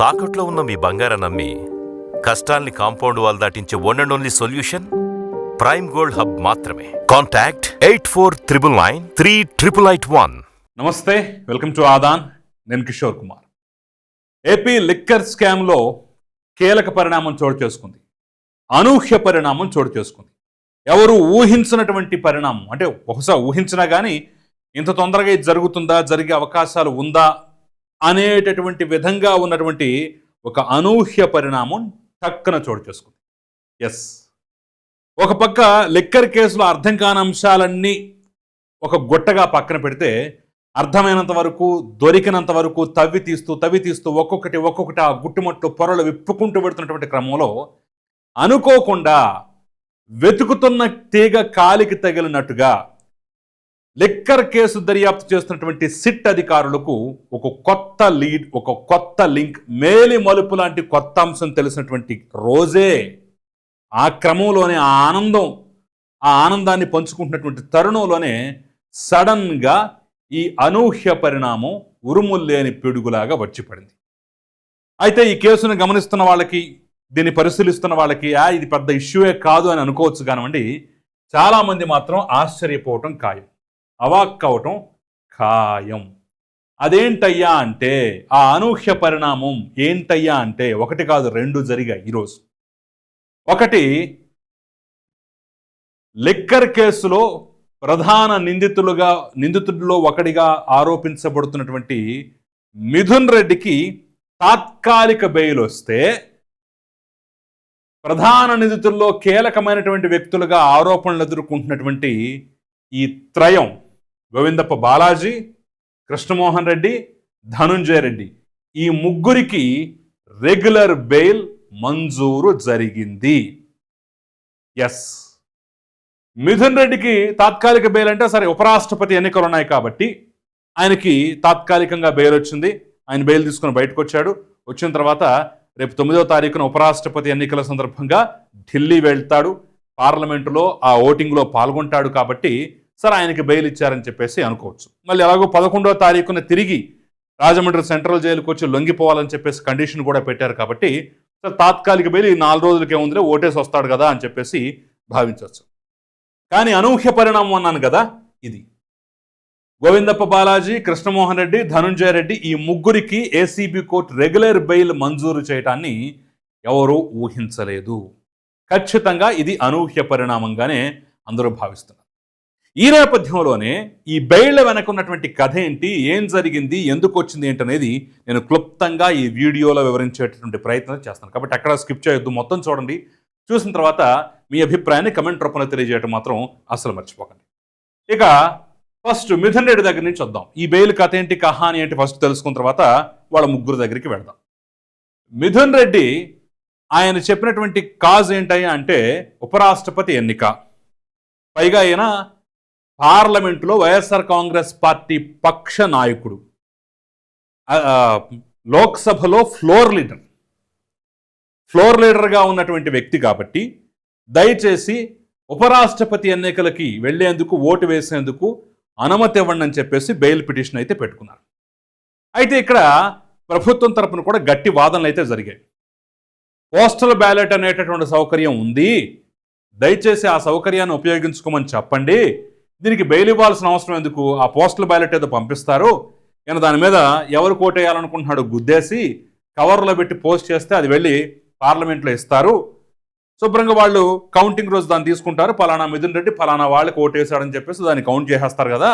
తాకట్లో ఉన్న మీ బంగారం నమ్మి కష్టాల్ని compound wall దాటించే one and only solution prime gold hub మాత్రమే. Contact eight four triple nine three triple eight one నమస్తే వెల్కమ్ టు ఆదాన్. నేను కిషోర్ కుమార్. ఏపీ లిక్కర్ స్కామ్లో కీలక పరిణామం చోటు చేసుకుంది. అనూహ్య పరిణామం చోటు చేసుకుంది. ఎవరు ఊహించినటువంటి పరిణామం? అంటే బహుశా ఊహించినా కానీ ఇంత తొందరగా ఇది జరుగుతుందా? జరిగే అవకాశాలు ఉందా? అనేటటువంటి విధంగా ఉన్నటువంటి ఒక అనూహ్య పరిణామం టక్కన చోటు చేసుకుంది. ఎస్ ఒక పక్క లిక్కర్ కేసులో అర్థం కాని అంశాలన్నీ ఒక గుట్టగా పక్కన పెడితే అర్థమైనంత వరకు దొరికినంత వరకు తవ్వి తీస్తూ తవ్వి తీస్తూ ఒక్కొక్కటి ఒక్కొక్కటి ఆ గుట్టుమట్టు పొరలు విప్పుకుంటూ పెడుతున్నటువంటి క్రమంలో అనుకోకుండా వెతుకుతున్న తీగ కాలికి తగిలినట్టుగా లిక్కర్ కేసు దర్యాప్తు చేస్తున్నటువంటి సిట్ అధికారులకు ఒక కొత్త లీడ్ ఒక కొత్త లింక్ మేలి మలుపు లాంటి కొత్త అంశం తెలిసినటువంటి రోజే ఆ క్రమంలోనే ఆ ఆనందం ఆ ఆనందాన్ని పంచుకుంటున్నటువంటి తరుణంలోనే సడన్గా ఈ అనూహ్య పరిణామం ఉరుముల్లేని పిడుగులాగా వచ్చి పడింది. అయితే ఈ కేసును గమనిస్తున్న వాళ్ళకి దీన్ని పరిశీలిస్తున్న వాళ్ళకి ఆ ఇది పెద్ద ఇష్యూయే కాదు అని అనుకోవచ్చు కానివ్వండి చాలామంది మాత్రం ఆశ్చర్యపోవటం ఖాయం. అవాక్ అవటం ఖాయం. అదేంటయ్యా అంటే ఆ అనూహ్య పరిణామం ఏంటయ్యా అంటే ఒకటి కాదు రెండు జరిగాయి ఈరోజు ఒకటి లిక్కర్ కేసులో ప్రధాన నిందితులుగా నిందితుల్లో ఒకడిగా ఆరోపించబడుతున్నటువంటి మిథున్ రెడ్డికి తాత్కాలిక బెయిల్ వస్తే ప్రధాన నిందితుల్లో కీలకమైనటువంటి వ్యక్తులుగా ఆరోపణలు ఎదుర్కొంటున్నటువంటి ఈ త్రయం గోవిందప్ప బాలాజీ కృష్ణమోహన్ రెడ్డి ధనుంజయ రెడ్డి. ఈ ముగ్గురికి రెగ్యులర్ బెయిల్ మంజూరు జరిగింది. ఎస్ మిథున్ రెడ్డికి తాత్కాలిక బెయిల్ అంటే సరే ఉపరాష్ట్రపతి ఎన్నికలు ఉన్నాయి కాబట్టి ఆయనకి తాత్కాలికంగా బెయిల్ వచ్చింది. ఆయన బెయిల్ తీసుకుని బయటకు వచ్చాడు వచ్చిన తర్వాత రేపు తొమ్మిదవ తారీఖున ఉపరాష్ట్రపతి ఎన్నికల సందర్భంగా ఢిల్లీ వెళ్తాడు. పార్లమెంటులో ఆ ఓటింగ్లో పాల్గొంటాడు కాబట్టి సరే ఆయనకి బెయిల్ ఇచ్చారని చెప్పేసి అనుకోవచ్చు. మళ్ళీ ఎలాగో పదకొండవ తారీఖున తిరిగి రాజమండ్రి సెంట్రల్ జైలుకు వచ్చి లొంగిపోవాలని చెప్పేసి కండిషన్ కూడా పెట్టారు కాబట్టి సరే తాత్కాలిక బెయిల్ ఈ నాలుగు రోజులకే ఉందిలే ఓటేసి వస్తాడు కదా అని చెప్పేసి భావించవచ్చు. కానీ అనూహ్య పరిణామం అన్నాను కదా ఇది. గోవిందప్ప బాలాజీ కృష్ణమోహన్ రెడ్డి ధనుంజయ రెడ్డి ఈ ముగ్గురికి ఏసీబీ కోర్టు రెగ్యులర్ బెయిల్ మంజూరు చేయటాన్ని ఎవరూ ఊహించలేదు. ఖచ్చితంగా ఇది అనూహ్య పరిణామంగానే అందరూ భావిస్తున్నారు. ఈ నేపథ్యంలోనే ఈ బెయిళ్ళ వెనక ఉన్నటువంటి కథ ఏంటి? ఏం జరిగింది? ఎందుకు వచ్చింది ఏంటనేది నేను క్లుప్తంగా ఈ వీడియోలో వివరించేటటువంటి ప్రయత్నం చేస్తాను. కాబట్టి అక్కడ స్కిప్ చేయొద్దు మొత్తం చూడండి. చూసిన తర్వాత మీ అభిప్రాయాన్ని కమెంట్ రూపంలో తెలియజేయడం మాత్రం అసలు మర్చిపోకండి. ఇక ఫస్ట్ మిథున్ రెడ్డి దగ్గర నుంచి వద్దాం. ఈ బెయిల్ కథ ఏంటి? కహాని ఏంటి? ఫస్ట్ తెలుసుకున్న తర్వాత వాళ్ళ ముగ్గురు దగ్గరికి వెళ్దాం. మిథున్ రెడ్డి ఆయన చెప్పినటువంటి కాజ్ ఏంటయ్యా అంటే ఉపరాష్ట్రపతి ఎన్నిక. పైగా ఈయన పార్లమెంటులో వైఎస్ఆర్ కాంగ్రెస్ పార్టీ పక్ష నాయకుడు లోక్సభలో ఫ్లోర్ లీడర్. ఫ్లోర్ లీడర్గా ఉన్నటువంటి వ్యక్తి కాబట్టి దయచేసి ఉపరాష్ట్రపతి ఎన్నికలకి వెళ్ళేందుకు ఓటు వేసేందుకు అనుమతి ఇవ్వండి అని చెప్పేసి బెయిల్ పిటిషన్ అయితే పెట్టుకున్నారు. అయితే ఇక్కడ ప్రభుత్వం తరపున కూడా గట్టి వాదనలు అయితే జరిగాయి. పోస్టల్ బ్యాలెట్ అనేటటువంటి సౌకర్యం ఉంది. దయచేసి ఆ సౌకర్యాన్ని ఉపయోగించుకోమని చెప్పండి. దీనికి బెయిల్ ఇవ్వాల్సిన అవసరం ఎందుకు? ఆ పోస్టల్ బ్యాలెట్ ఏదో పంపిస్తారు. ఈయన దాని మీద ఎవరు కోటేయాలనుకుంటున్నాడు గుద్దేసి కవర్లో పెట్టి పోస్ట్ చేస్తే అది వెళ్ళి పార్లమెంట్లో ఇస్తారు. శుభ్రంగా వాళ్ళు కౌంటింగ్ రోజు దాన్ని తీసుకుంటారు. పలానా మిథున్ రెడ్డి పలానా వాళ్ళకి ఓటేసాడని చెప్పేసి దాన్ని కౌంట్ చేసేస్తారు కదా.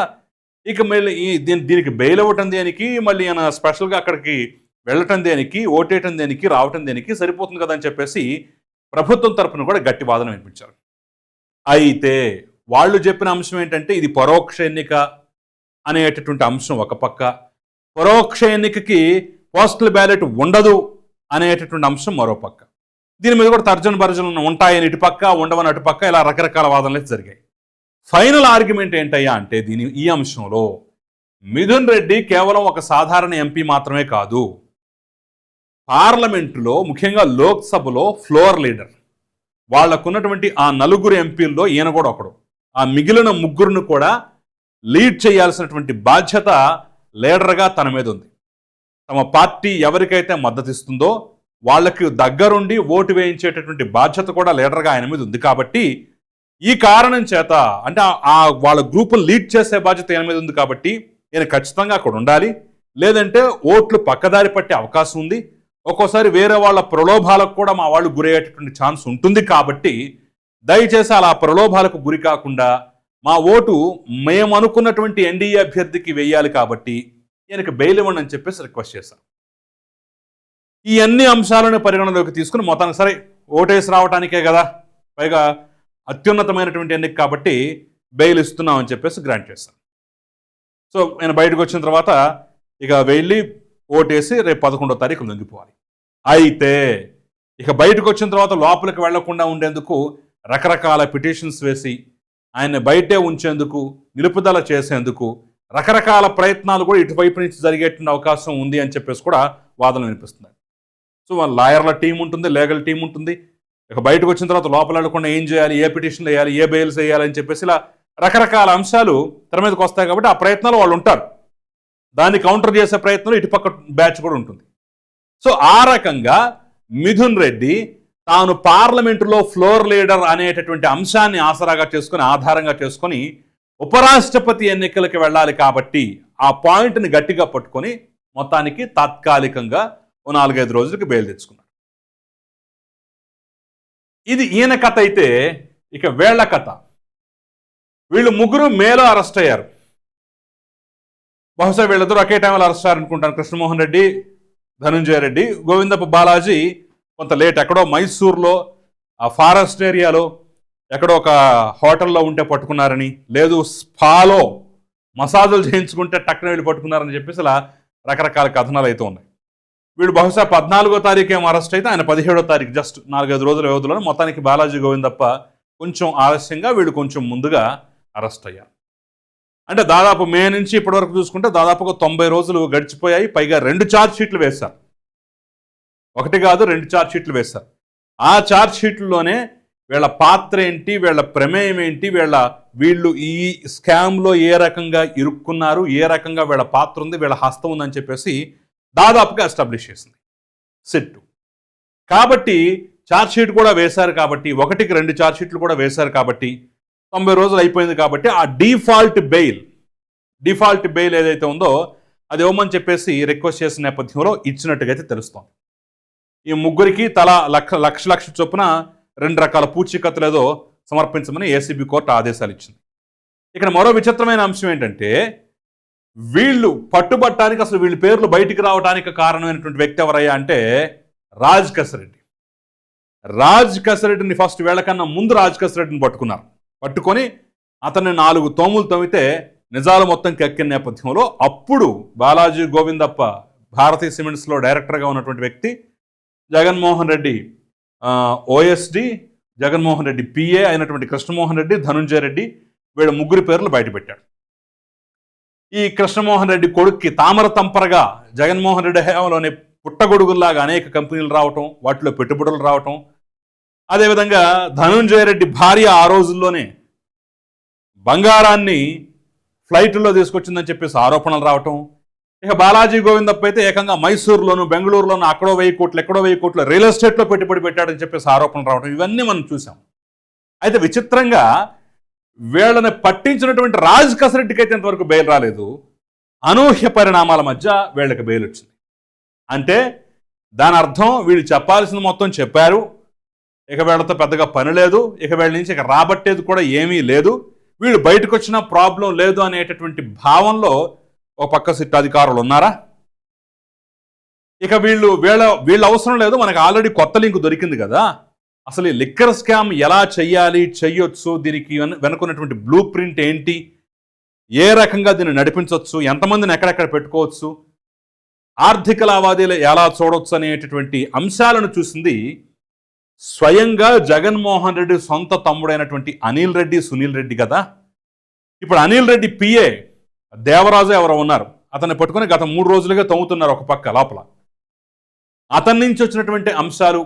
ఇక మళ్ళీ ఈ దీని దీనికి బెయిల్ అవ్వటం దేనికి? మళ్ళీ ఈయన స్పెషల్గా అక్కడికి వెళ్ళటం దేనికి? ఓటేయటం దేనికి? రావటం దేనికి? సరిపోతుంది కదా అని చెప్పేసి ప్రభుత్వం తరపున కూడా గట్టి వాదన వినిపించారు. అయితే వాళ్ళు చెప్పిన అంశం ఏంటంటే ఇది పరోక్ష ఎన్నిక అనేటటువంటి అంశం ఒక పక్క. పరోక్ష ఎన్నికకి పోస్టల్ బ్యాలెట్ ఉండదు అనేటటువంటి అంశం మరో పక్క. దీని మీద కూడా తర్జన భర్జన ఉంటాయని ఇటుపక్క ఉండవని అటుపక్క ఇలా రకరకాల వాదనలు అయితే జరిగాయి. ఫైనల్ ఆర్గ్యుమెంట్ ఏంటయ్యా అంటే దీని ఈ అంశంలో మిథున్ రెడ్డి కేవలం ఒక సాధారణ ఎంపీ మాత్రమే కాదు పార్లమెంటులో ముఖ్యంగా లోక్సభలో ఫ్లోర్ లీడర్. వాళ్ళకున్నటువంటి ఆ నలుగురు ఎంపీల్లో ఈయన కూడా ఒకడు. ఆ మిగిలిన ముగ్గురును కూడా లీడ్ చేయాల్సినటువంటి బాధ్యత లీడర్గా తన మీద ఉంది. తమ పార్టీ ఎవరికైతే మద్దతిస్తుందో వాళ్ళకి దగ్గరుండి ఓటు వేయించేటటువంటి బాధ్యత కూడా లీడర్గా ఆయన మీద ఉంది కాబట్టి ఈ కారణం చేత అంటే ఆ- వాళ్ళ గ్రూపును లీడ్ చేసే బాధ్యత ఆయన మీద ఉంది కాబట్టి ఈయన ఖచ్చితంగా అక్కడ ఉండాలి. లేదంటే ఓట్లు పక్కదారి పట్టే అవకాశం ఉంది. ఒక్కోసారి వేరే వాళ్ళ ప్రలోభాలకు కూడా మా వాళ్ళు గురయ్యేటటువంటి ఛాన్స్ ఉంటుంది కాబట్టి దయచేసి అలా ప్రలోభాలకు గురి కాకుండా మా ఓటు మేము అనుకున్నటువంటి ఎన్డీఏ అభ్యర్థికి వేయాలి కాబట్టి ఈయనకి బెయిల్ ఇవ్వండి అని చెప్పేసి రిక్వెస్ట్ చేశాను ఈ అన్ని అంశాలను పరిగణలోకి తీసుకుని మొత్తానికి సరే ఓటేసి రావటానికే కదా పైగా అత్యున్నతమైనటువంటి ఎన్నిక కాబట్టి బెయిల్ ఇస్తున్నాం అని చెప్పేసి గ్రాంట్ చేశాను సో నేను బయటకు వచ్చిన తర్వాత ఇక వెళ్ళి ఓటేసి రేపు పదకొండో తారీఖు లొంగిపోవాలి. అయితే ఇక బయటకు వచ్చిన తర్వాత లోపలికి వెళ్ళకుండా ఉండేందుకు రకరకాల పిటిషన్స్ వేసి ఆయన్ని బయటే ఉంచేందుకు నిలుపుదల చేసేందుకు రకరకాల ప్రయత్నాలు కూడా ఇటువైపు నుంచి జరిగేటువంటి అవకాశం ఉంది అని చెప్పేసి కూడా వాదనలు వినిపిస్తున్నాయి. సో వాళ్ళ లాయర్ల టీం ఉంటుంది లీగల్ టీం ఉంటుంది. ఇక బయటకు వచ్చిన తర్వాత లోపల వెళ్ళకుండా ఏం చేయాలి ఏ పిటిషన్లు వేయాలి ఏ బెయిల్స్ వేయాలి అని చెప్పేసి ఇలా రకరకాల అంశాలు తెర మీదకి వస్తాయి కాబట్టి ఆ ప్రయత్నాలు వాళ్ళు ఉంటారు. దాన్ని కౌంటర్ చేసే ప్రయత్నం ఇటుపక్క బ్యాచ్ కూడా ఉంటుంది. సో ఆ రకంగా మిథున్ రెడ్డి తాను పార్లమెంటులో ఫ్లోర్ లీడర్ అనేటటువంటి అంశాన్ని ఆసరాగా చేసుకొని ఆధారంగా చేసుకొని ఉపరాష్ట్రపతి ఎన్నికలకు వెళ్ళాలి కాబట్టి ఆ పాయింట్ని గట్టిగా పట్టుకొని మొత్తానికి తాత్కాలికంగా ఓ నాలుగైదు రోజులకు బెయిల్ తెచ్చుకున్నాడు. ఇది ఈయన కథ అయితే ఇక వేళ్ళ కథ. వీళ్ళు ముగ్గురు మేలో అరెస్ట్ అయ్యారు. బహుశా వీళ్ళిద్దరూ ఒకే టైంలో అరెస్ట్ అయ్యారనుకుంటాను. కృష్ణమోహన్ రెడ్డి ధనుంజయ రెడ్డి గోవిందప్ప బాలాజీ కొంత లేట్. ఎక్కడో మైసూర్లో ఆ ఫారెస్ట్ ఏరియాలో ఎక్కడో ఒక హోటల్లో ఉంటే పట్టుకున్నారని లేదు స్పాలో మసాజులు చేయించుకుంటే టక్కున వెళ్ళి పట్టుకున్నారని చెప్పేసి ఇలా రకరకాల కథనాలు అయితే ఉన్నాయి. వీడు బహుశా పద్నాలుగో తారీఖు ఏమో అరెస్ట్ అయితే ఆయన పదిహేడో తారీఖు జస్ట్ నాలుగైదు రోజుల వ్యవధిలో మొత్తానికి బాలాజీ గోవిందప్ప కొంచెం ఆలస్యంగా వీడు కొంచెం ముందుగా అరెస్ట్ అయ్యారు. అంటే దాదాపు మే నుంచి ఇప్పటివరకు చూసుకుంటే దాదాపుగా తొంభై రోజులు గడిచిపోయాయి. పైగా రెండు ఛార్జ్ షీట్లు వేశారు. ఒకటి కాదు రెండు ఛార్జ్ షీట్లు వేశారు ఆ ఛార్జ్షీట్లలోనే వీళ్ళ పాత్ర ఏంటి వీళ్ళ ప్రమేయం ఏంటి వీళ్ళ వీళ్ళు ఈ స్కామ్లో ఏ రకంగా ఇరుక్కున్నారు ఏ రకంగా వీళ్ళ పాత్ర ఉంది వీళ్ళ హస్తం ఉందని చెప్పేసి దాదాపుగా ఎస్టాబ్లిష్ చేసింది. సిట్టు కాబట్టి ఛార్జ్ షీట్ కూడా వేశారు కాబట్టి ఒకటికి రెండు ఛార్జ్ షీట్లు కూడా వేశారు కాబట్టి తొంభై రోజులు అయిపోయింది కాబట్టి ఆ డిఫాల్ట్ బెయిల్ డిఫాల్ట్ బెయిల్ ఏదైతే ఉందో అది ఇవ్వమని చెప్పేసి రిక్వెస్ట్ చేసిన నేపథ్యంలో ఇచ్చినట్టుగా అయితే తెలుస్తోంది. ఈ ముగ్గురికి తలా లక్ష లక్ష లక్ష చొప్పున రెండు రకాల పూచీకత్తులు ఏదో సమర్పించమని ఏసీబీ కోర్టు ఆదేశాలు ఇచ్చింది. ఇక్కడ మరో విచిత్రమైన అంశం ఏంటంటే వీళ్ళు పట్టుబట్టడానికి అసలు వీళ్ళ పేర్లు బయటికి రావడానికి కారణమైనటువంటి వ్యక్తి ఎవరయ్యా అంటే రాజ్ కసరెడ్డి. రాజ్ కసరెడ్డిని ఫస్ట్ వీళ్ళకన్నా ముందు రాజ్ కసరెడ్డిని పట్టుకున్నారు. పట్టుకొని అతన్ని నాలుగు తోములు తోమితే నిజాలు మొత్తం కక్కిన నేపథ్యంలో అప్పుడు బాలాజీ గోవిందప్ప భారతీయ సిమెంట్స్లో డైరెక్టర్గా ఉన్నటువంటి వ్యక్తి జగన్మోహన్ రెడ్డి ఓఎస్డి జగన్మోహన్ రెడ్డి పిఏ అయినటువంటి కృష్ణమోహన్ రెడ్డి ధనుంజయ రెడ్డి వీళ్ళ ముగ్గురి పేర్లు బయటపెట్టాడు ఈ కృష్ణమోహన్ రెడ్డి కొడుక్కి తామర తంపరగా జగన్మోహన్ రెడ్డి హయాంలోనే పుట్టగొడుగుల్లాగా అనేక కంపెనీలు రావటం వాటిలో పెట్టుబడులు రావటం. అదేవిధంగా ధనుంజయ రెడ్డి భార్య ఆ రోజుల్లోనే బంగారాన్ని ఫ్లైట్లో తీసుకొచ్చిందని చెప్పేసి ఆరోపణలు రావటం ఇక బాలాజీ గోవిందప్ప అయితే ఏకంగా మైసూరులోను బెంగళూరులోను అక్కడో వెయ్యి కోట్లు ఎక్కడో వెయ్యి కోట్లు రియల్ ఎస్టేట్లో పెట్టుబడి పెట్టాడని చెప్పేసి ఆరోపణలు రావడం ఇవన్నీ మనం చూసాం అయితే విచిత్రంగా వీళ్ళని పట్టించినటువంటి రాజ్ కసరెడ్డికి అయితే ఇంతవరకు బెయిల్ రాలేదు. అనూహ్య పరిణామాల మధ్య వీళ్ళకి బెయిల్ వచ్చింది. అంటే దాని అర్థం వీళ్ళు చెప్పాల్సింది మొత్తం చెప్పారు. ఇక వీళ్ళతో పెద్దగా పని లేదు. ఇక వీళ్ళ నుంచి ఇక రాబట్టేది కూడా ఏమీ లేదు. వీళ్ళు బయటకు వచ్చిన ప్రాబ్లం లేదు అనేటటువంటి భావంలో ఒక పక్క సిట్ అధికారులు ఉన్నారా? ఇక వీళ్ళు వీళ్ళ వీళ్ళ అవసరం లేదు మనకు ఆల్రెడీ కొత్త లింక్ దొరికింది కదా. అసలు ఈ లిక్కర్ స్కామ్ ఎలా చేయాలి చెయ్యొచ్చు? దీనికి వెనుకున్నటువంటి బ్లూ ప్రింట్ ఏంటి? ఏ రకంగా దీన్ని నడిపించవచ్చు ఎంతమందిని ఎక్కడెక్కడ పెట్టుకోవచ్చు? ఆర్థిక లావాదేవీలు ఎలా చూడవచ్చు అనేటటువంటి అంశాలను చూసింది స్వయంగా జగన్మోహన్ రెడ్డి సొంత తమ్ముడైనటువంటి అనిల్ రెడ్డి సునీల్ రెడ్డి కదా. ఇప్పుడు అనిల్ రెడ్డి పిఏ దేవరాజు ఎవరో ఉన్నారు. అతన్ని పట్టుకొని గత మూడు రోజులుగా తవ్వుతున్నారు ఒక పక్క లోపల. అతని నుంచి వచ్చినటువంటి అంశాలు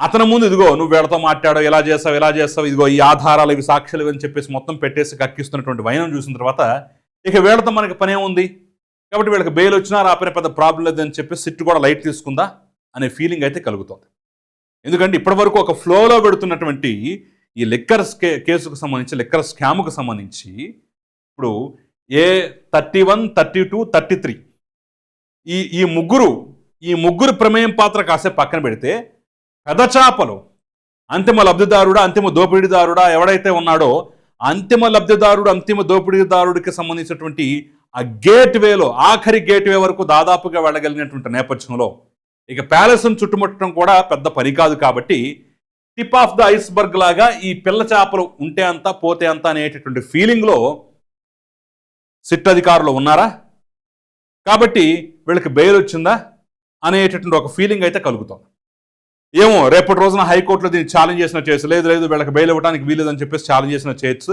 అతని ముందు ఇదిగో నువ్వు వీళ్ళతో మాట్లాడవు ఎలా చేస్తావు ఎలా చేస్తావు ఇదిగో ఈ ఆధారాలు ఇవి సాక్ష్యాలు అని చెప్పేసి మొత్తం పెట్టేసి కక్కిస్తున్నటువంటి వైనం చూసిన తర్వాత ఇక వీళ్ళతో మనకి పనే ఉంది కాబట్టి వీళ్ళకి బెయిల్ వచ్చినా రాపనే పెద్ద ప్రాబ్లం లేదని చెప్పి సిట్ కూడా లైట్ తీసుకుందా అనే ఫీలింగ్ అయితే కలుగుతుంది. ఎందుకంటే ఇప్పటివరకు ఒక ఫ్లోలో పెడుతున్నటువంటి ఈ లిక్కర్ స్కే కేసుకు సంబంధించి లిక్కర్ స్కామ్కు సంబంధించి ఇప్పుడు A thirty one thirty two thirty three ఈ ఈ ముగ్గురు ఈ ముగ్గురు ప్రమేయం పాత్ర కాసేపు పక్కన పెడితే పెద్ద చేపలు అంతిమ లబ్ధిదారుడా అంతిమ దోపిడీదారుడా ఎవడైతే ఉన్నాడో అంతిమ లబ్ధిదారుడు అంతిమ దోపిడీదారుడికి సంబంధించినటువంటి ఆ గేట్ వేలో ఆఖరి గేట్ వే వరకు దాదాపుగా వెళ్ళగలిగినటువంటి నేపథ్యంలో ఇక ప్యాలెస్ను చుట్టుముట్టడం కూడా పెద్ద పని కాదు కాబట్టి టిప్ ఆఫ్ ద ఐస్బర్గ్ లాగా ఈ పిల్ల చేపలు ఉంటే అంత పోతే అంత అనేటటువంటి ఫీలింగ్లో సిట్ అధికారులు ఉన్నారా? కాబట్టి వీళ్ళకి బెయిల్ వచ్చిందా? అనేటటువంటి ఒక ఫీలింగ్ అయితే కలుగుతుంది ఏమో రేపటి రోజున హైకోర్టులో దీన్ని ఛాలెంజ్ చేసిన చేయొచ్చు లేదు లేదు వీళ్ళకి బెయిల్ ఇవ్వడానికి వీలేదని చెప్పేసి ఛాలెంజ్ చేసిన చేయొచ్చు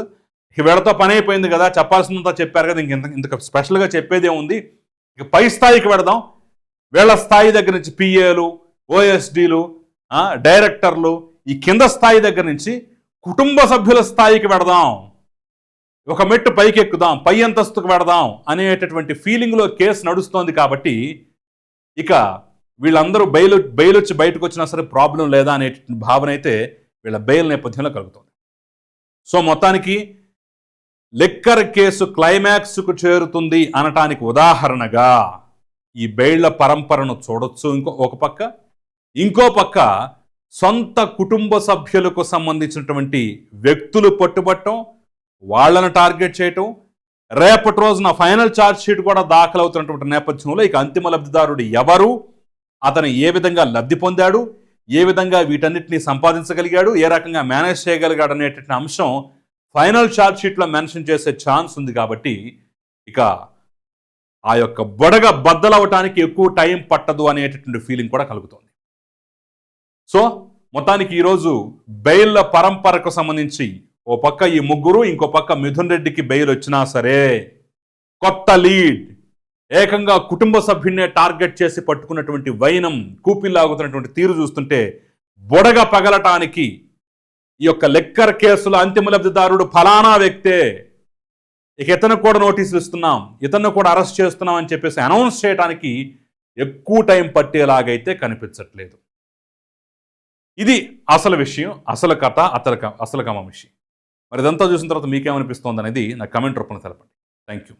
ఇక వీళ్ళతో పని అయిపోయింది కదా చెప్పాల్సిందంతా చెప్పారు కదా ఇంక ఇంత ఇంత స్పెషల్గా చెప్పేదే ఉంది ఇక పై స్థాయికి పెడదాం వీళ్ళ స్థాయి దగ్గర నుంచి పిఏలు ఓఎస్డీలు డైరెక్టర్లు ఈ కింద స్థాయి దగ్గర నుంచి కుటుంబ సభ్యుల స్థాయికి పెడదాం ఒక మెట్టు పైకి ఎక్కుదాం పై అంతస్తుకు పెడదాం అనేటటువంటి ఫీలింగ్లో కేసు నడుస్తోంది కాబట్టి ఇక వీళ్ళందరూ బెయిల్ బెయిల్ వచ్చి బయటకు వచ్చినా సరే ప్రాబ్లం లేదా అనే భావన అయితే వీళ్ళ బెయిల్ నేపథ్యంలో కలుగుతుంది. సో మొత్తానికి లిక్కర్ కేసు క్లైమాక్స్కు చేరుతుంది అనటానికి ఉదాహరణగా ఈ బెయిళ్ళ పరంపరను చూడొచ్చు ఇంకో ఒక పక్క. ఇంకో పక్క సొంత కుటుంబ సభ్యులకు సంబంధించినటువంటి వ్యక్తులు పట్టుబట్టం వాళ్ళను టార్గెట్ చేయటం రేపటి రోజున ఫైనల్ ఛార్జ్ షీట్ కూడా దాఖలవుతున్నటువంటి నేపథ్యంలో ఇక అంతిమ లబ్ధిదారుడు ఎవరు? అతను ఏ విధంగా లబ్ధి పొందాడు? ఏ విధంగా వీటన్నిటిని సంపాదించగలిగాడు? ఏ రకంగా మేనేజ్ చేయగలిగాడు అనేటువంటి అంశం ఫైనల్ ఛార్జ్ షీట్లో మెన్షన్ చేసే ఛాన్స్ ఉంది కాబట్టి ఇక ఆ యొక్క బొడగ బద్దలవటానికి ఎక్కువ టైం పట్టదు అనేటటువంటి ఫీలింగ్ కూడా కలుగుతుంది. సో మొత్తానికి ఈరోజు బెయిల్ల పరంపరకు సంబంధించి ఓ పక్క ఈ ముగ్గురు ఇంకో పక్క మిథున్ రెడ్డికి బెయిల్ వచ్చినా సరే కొత్త లీడ్ ఏకంగా కుటుంబ సభ్యున్నే టార్గెట్ చేసి పట్టుకున్నటువంటి వైనం కూపిల్లాగుతున్నటువంటి తీరు చూస్తుంటే బొడగ పగలటానికి ఈ యొక్క లెక్కర్ కేసుల అంతిమ లబ్ధిదారుడు ఫలానా వ్యక్తే. ఇక ఇతను కూడా నోటీసులు ఇస్తున్నాం ఇతను కూడా అరెస్ట్ చేస్తున్నాం అని చెప్పేసి అనౌన్స్ చేయడానికి ఎక్కువ టైం పట్టేలాగైతే కనిపించట్లేదు. ఇది అసలు విషయం అసలు కథ అసలు అసలు కమ విషయం మరి ఇదంతా చూసిన తర్వాత మీకేమనిపిస్తోంది అనేది నా కమెంట్ రూపంలో తెలపండి. Thank you